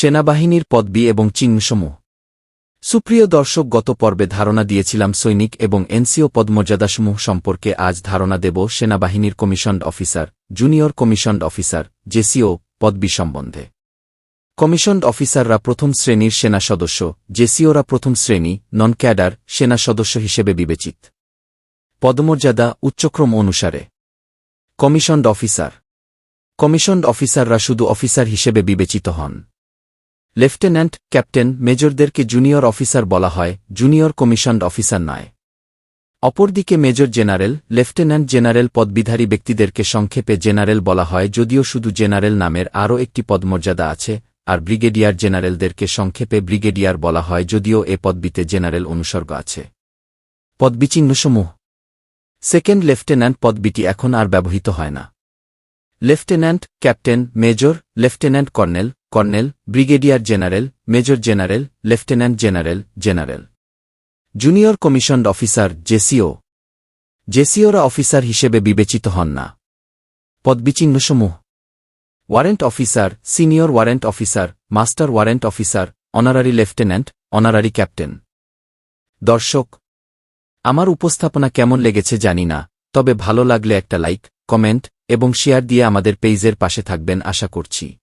সেনাবাহিনীর পদবি এবং চিহ্নসমূহ। সুপ্রিয় দর্শক, গত পর্বে ধারণা দিয়েছিলাম সৈনিক এবং এনসিও পদমর্যাদাসমূহ সম্পর্কে। আজ ধারণা দেব সেনাবাহিনীর commissioned officer, junior commissioned officer, JCO পদবি সম্বন্ধে। কমিশনড অফিসাররা প্রথম শ্রেণির সেনা সদস্য, জেসিওরা প্রথম শ্রেণি নন ক্যাডার সেনা সদস্য হিসেবে বিবেচিত। পদমর্যাদা উচ্চক্রম অনুসারে। Commissioned officer. কমিশনড অফিসাররা শুধু অফিসার হিসেবে বিবেচিত হন। লেফটেন্যান্ট, ক্যাপ্টেন, মেজরদেরকে জুনিয়র অফিসার বলা হয়, জুনিয়র কমিশনড অফিসার নয় অপরদিকে মেজর জেনারেল, লেফটেন্যান্ট জেনারেল পদবিধারী ব্যক্তিদেরকে সংক্ষেপে জেনারেল বলা হয়, যদিও শুধু জেনারেল নামের আরও একটি পদমর্যাদা আছে, আর ব্রিগেডিয়ার জেনারেলদেরকে সংক্ষেপে ব্রিগেডিয়ার বলা হয়, যদিও এ পদবিতে জেনারেল অনুসর্গ আছে। পদবিচিহ্নসমূহ সেকেন্ড লেফটেন্যান্ট পদবিটি এখন আর ব্যবহৃত হয় না। Lieutenant, captain, major, lieutenant colonel colonel, brigadier general, major general, lieutenant general general. Junior commissioned officer JCO. জেসিওরা officer হিসেবে বিবেচিত হন না। পদবিচিহ্নসমূহ warrant officer, senior warrant officer, master warrant officer, honorary lieutenant, honorary captain. দর্শক, আমার উপস্থাপনা কেমন লেগেছে জানি না, তবে ভালো লাগলে একটা লাইক, কমেন্ট, এবং শেয়ার দিয়ে আমাদের পেইজের পাশে থাকবেন আশা করছি।